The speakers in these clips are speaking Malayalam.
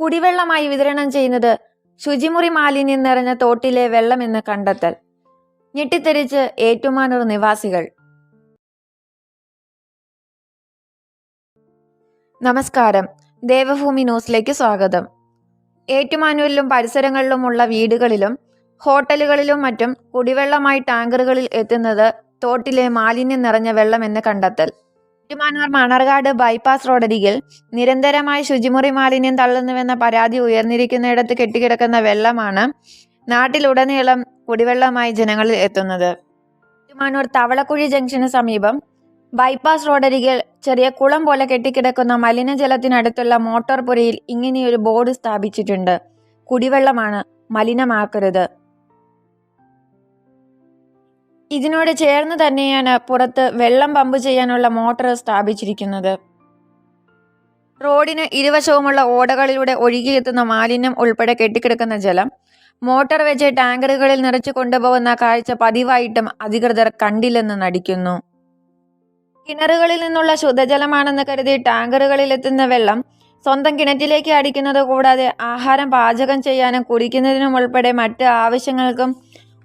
കുടിവെള്ളമായി വിതരണം ചെയ്യുന്നത് ശുചിമുറി മാലിന്യം നിറഞ്ഞ തോട്ടിലെ വെള്ളമെന്ന് കണ്ടെത്തൽ. ഞെട്ടിത്തെറിച്ച് ഏറ്റുമാനൂർ നിവാസികൾ. നമസ്കാരം. ദേവഭൂമി ന്യൂസിലേക്ക് സ്വാഗതം. ഏറ്റുമാനൂരിലും പരിസരങ്ങളിലുമുള്ള വീടുകളിലും ഹോട്ടലുകളിലും മറ്റും കുടിവെള്ളമായി ടാങ്കറുകളിൽ എത്തുന്നത് തോട്ടിലെ മാലിന്യം നിറഞ്ഞ വെള്ളമെന്ന് കണ്ടെത്തൽ. ഏറ്റുമാനൂർ മണർകാട് ബൈപ്പാസ് റോഡരികിൽ നിരന്തരമായി ശുചിമുറി മാലിന്യം തള്ളുന്നുവെന്ന പരാതി ഉയർന്നിരിക്കുന്നിടത്ത് കെട്ടിക്കിടക്കുന്ന വെള്ളമാണ് നാട്ടിലുടനീളം കുടിവെള്ളമായി ജനങ്ങളിൽ എത്തുന്നത്. ഏറ്റുമാനൂർ തവളക്കുഴി ജംഗ്ഷന് സമീപം ബൈപ്പാസ് റോഡരികിൽ ചെറിയ കുളം പോലെ കെട്ടിക്കിടക്കുന്ന മലിനജലത്തിനടുത്തുള്ള മോട്ടോർ പുരയിൽ ഇങ്ങനെയൊരു ബോർഡ് സ്ഥാപിച്ചിട്ടുണ്ട്. കുടിവെള്ളമാണ് മലിനമാക്കരുത്. ഇതിനോട് ചേർന്ന് തന്നെയാണ് പുറത്ത് വെള്ളം പമ്പ് ചെയ്യാനുള്ള മോട്ടോർ സ്ഥാപിച്ചിരിക്കുന്നത്. റോഡിന് ഇരുവശവുമുള്ള ഓടകളിലൂടെ ഒഴുകിയെത്തുന്ന മാലിന്യം ഉൾപ്പെടെ കെട്ടിക്കിടക്കുന്ന ജലം മോട്ടോർ വെച്ച് ടാങ്കറുകളിൽ നിറച്ചു കൊണ്ടുപോകുന്ന കാഴ്ച പതിവായിട്ടും അധികൃതർ കണ്ടില്ലെന്ന് നടിക്കുന്നു. കിണറുകളിൽ നിന്നുള്ള ശുദ്ധജലമാണെന്ന് കരുതി ടാങ്കറുകളിൽ എത്തുന്ന വെള്ളം സ്വന്തം കിണറ്റിലേക്ക് അടിക്കുന്നത് കൂടാതെ ആഹാരം പാചകം ചെയ്യാനും കുടിക്കുന്നതിനും ഉൾപ്പെടെ മറ്റ് ആവശ്യങ്ങൾക്കും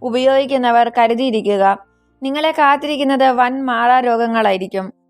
ഉപയോഗിക്കുന്നവർ കരുതിയിരിക്കുക. നിങ്ങളെ കാത്തിരിക്കുന്നത് വൻ മാറാരോഗങ്ങളായിരിക്കും.